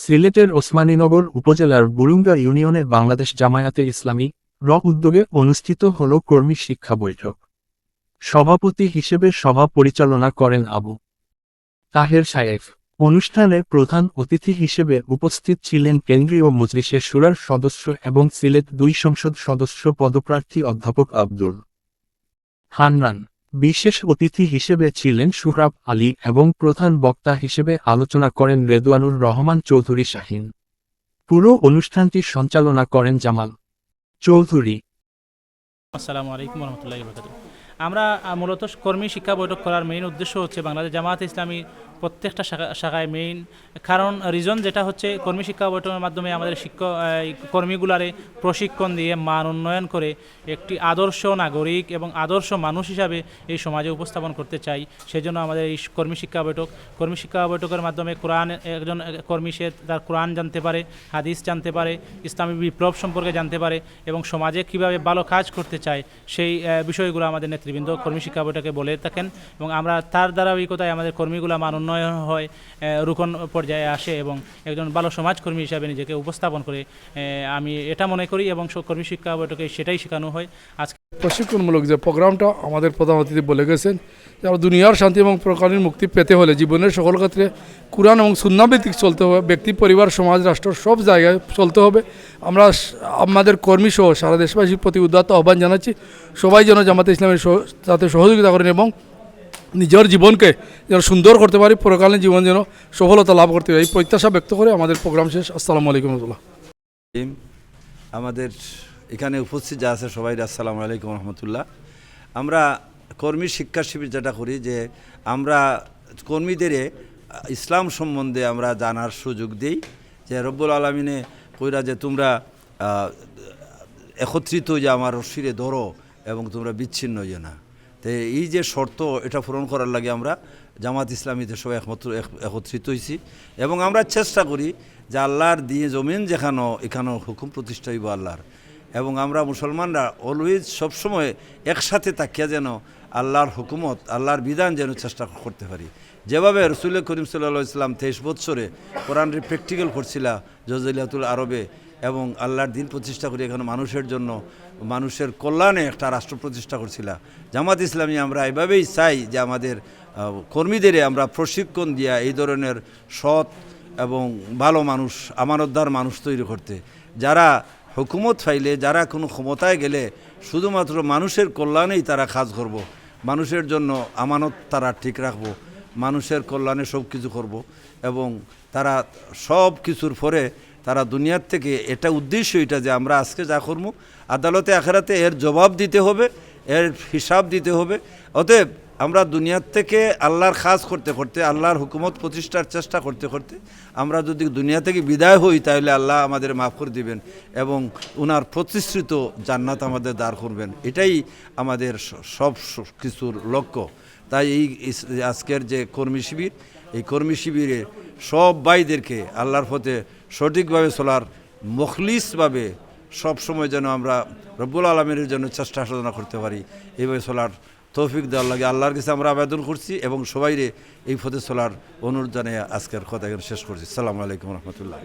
সিলেটের ওসমানীনগর উপজেলার বুরুঙ্গা ইউনিয়নে বাংলাদেশ জামায়াতে ইসলামী রক উদ্যোগে অনুষ্ঠিত হল কর্মী শিক্ষা বৈঠক। সভাপতি হিসেবে সভা পরিচালনা করেন আবু তাহের সায়েফ। অনুষ্ঠানে প্রধান অতিথি হিসেবে উপস্থিত ছিলেন কেন্দ্রীয় মজলিসের সুরার সদস্য এবং সিলেট দুই সংসদ সদস্য পদপ্রার্থী অধ্যাপক আব্দুল হান্নান। বিশেষ অতিথি হিসেবে ছিলেন সুহরাব আলী এবং প্রধান বক্তা হিসেবে আলোচনা করেন রেদওয়ানুর রহমান চৌধুরী শাহিন। পুরো অনুষ্ঠানটি সঞ্চালনা করেন জামাল চৌধুরী। আসসালামু আলাইকুম রহমতুল্লাহ আমরা মূলত কর্মী শিক্ষা বৈঠক করার মেইন উদ্দেশ্য হচ্ছে বাংলাদেশ জামায়াত ইসলামী প্রত্যেকটা শাখা- শাখায় মেইন কারণ রিজন যেটা হচ্ছে, কর্মী শিক্ষা বৈঠকের মাধ্যমে আমাদের শিক্ষক কর্মীগুলারে প্রশিক্ষণ দিয়ে মান উন্নয়ন করে একটি আদর্শ নাগরিক এবং আদর্শ মানুষ হিসাবে এই সমাজে উপস্থাপন করতে চাই। সেজন্য আমাদের এই কর্মী শিক্ষা বৈঠক কর্মী শিক্ষা বৈঠকের মাধ্যমে কোরআন, একজন কর্মী সে তার কোরআন জানতে পারে, হাদিস জানতে পারে, ইসলামী বিপ্লব সম্পর্কে জানতে পারে এবং সমাজে কীভাবে ভালো কাজ করতে চায় সেই বিষয়গুলো আমাদের নেতৃবৃন্দ কর্মী শিক্ষা বৈঠকে বলে থাকেন এবং আমরা তার ধারাবাহিকতায় আমাদের কর্মীগুলো মান উন্নয়ন হয় রুকন পর্যায়ে আসে এবং একজন ভালো সমাজকর্মী হিসাবে নিজেকে উপস্থাপন করে আমি এটা মনে করি এবং কর্মী শিক্ষা বৈঠকে সেটাই শেখানো হয়। আজকে প্রশিক্ষণমূলক যে প্রোগ্রামটা আমাদের প্রধান অতিথি বলে গেছেন, যে দুনিয়ার শান্তি এবং প্রকারের মুক্তি পেতে হলে জীবনের সকল ক্ষেত্রে কোরআন এবং সুন্নাভিত্তিক চলতে হবে, ব্যক্তি, পরিবার, সমাজ, রাষ্ট্র সব জায়গায় চলতে হবে। আমরা আমাদের কর্মী সহ সারা দেশবাসীর প্রতি উদাত্ত আহ্বান জানাচ্ছি, সবাই যেন জামাতে ইসলামের সাথে সহযোগিতা করেন এবং নিজের জীবনকে যেন সুন্দর করতে পারি, পরকালীন জীবন যেন সফলতা লাভ করতে পারি। এই প্রত্যাশা ব্যক্ত করে আমাদের প্রোগ্রাম শেষ। আসসালামু আলাইকুম রহমতুল্লাহ। আমাদের এখানে উপস্থিত যা আছে সবাই আসসালামু আলাইকুম রহমতুল্লাহ। আমরা কর্মী শিক্ষা শিবির যেটা করি যে আমরা কর্মীদের ইসলাম সম্বন্ধে আমরা জানার সুযোগ দিই যে রব্বুল আলমিনে কইরা যে তোমরা একত্রিত যে আমার রশিরে ধরো এবং তোমরা বিচ্ছিন্ন যে না। তো এই যে শর্ত এটা পূরণ করার লাগে আমরা জামাত ইসলামীতে সবাই একমাত্র এক- একত্রিত হয়েছি এবং আমরা চেষ্টা করি যে আল্লাহর দিয়ে জমিন যেখানো, এখানেও হুকুম প্রতিষ্ঠা হইব আল্লাহর। এবং আমরা মুসলমানরা অলওয়েজ সবসময় একসাথে তাকিয়া যেন আল্লাহর হুকুমত, আল্লাহর বিধান যেন চেষ্টা করতে পারি। যেভাবে রসুল করিম সাল্লা ইসলাম তেইশ বৎসরে কোরআনটি প্র্যাকটিক্যাল করছিল জজিলাতুল আরবে এবং আল্লাহর দিন প্রতিষ্ঠা করে এখানে মানুষের জন্য, মানুষের কল্যাণে একটা রাষ্ট্র প্রতিষ্ঠা করছিল। জামাত ইসলামী আমরা এভাবেই চাই যে আমাদের কর্মীদের আমরা প্রশিক্ষণ দিয়া এই ধরনের সৎ এবং ভালো মানুষ, আমানতদার মানুষ তৈরি করতে। যারা হুকুমত ফাইলে যারা কোনো ক্ষমতায় গেলে, শুধুমাত্র মানুষের কল্যাণেই তারা কাজ করব। মানুষের জন্য আমানত তারা ঠিক রাখব। মানুষের কল্যাণে সব কিছু করব এবং তারা সব কিছুর পরে তারা দুনিয়ার থেকে এটা উদ্দেশ্য, এটা যে আমরা আজকে যা করব, আদালতে আখেরাতে এর জবাব দিতে হবে, এর হিসাব দিতে হবে। অতএব আমরা দুনিয়ার থেকে আল্লাহর খাস করতে করতে, আল্লাহর হুকুমত প্রতিষ্ঠার চেষ্টা করতে করতে, আমরা যদি দুনিয়া থেকে বিদায় হই, তাহলে আল্লাহ আমাদের মাফ করে দিবেন এবং ওনার প্রতিশ্রুত জান্নাত আমাদের দাঁড় করবেন। এটাই আমাদের সব কিছুর লক্ষ্য। তাই এই আজকের যে কর্মী শিবির, এই কর্মী শিবিরে সব ভাইদেরকে আল্লাহর পথে সঠিকভাবে চলার মখলিসভাবে সব সময় যেন আমরা রব্বুল আলমের জন্য চেষ্টা সাধনা করতে পারি, এইভাবে চলার তৌফিক দেওয়ার লাগে। আল্লাহর কাছে আমরা আবেদন করছি এবং সবাইরে এই পথে চলার অনুরোধ জানিয়ে আজকের কথা শেষ করছি। সালামু আলাইকুম রহমতুল্লাহ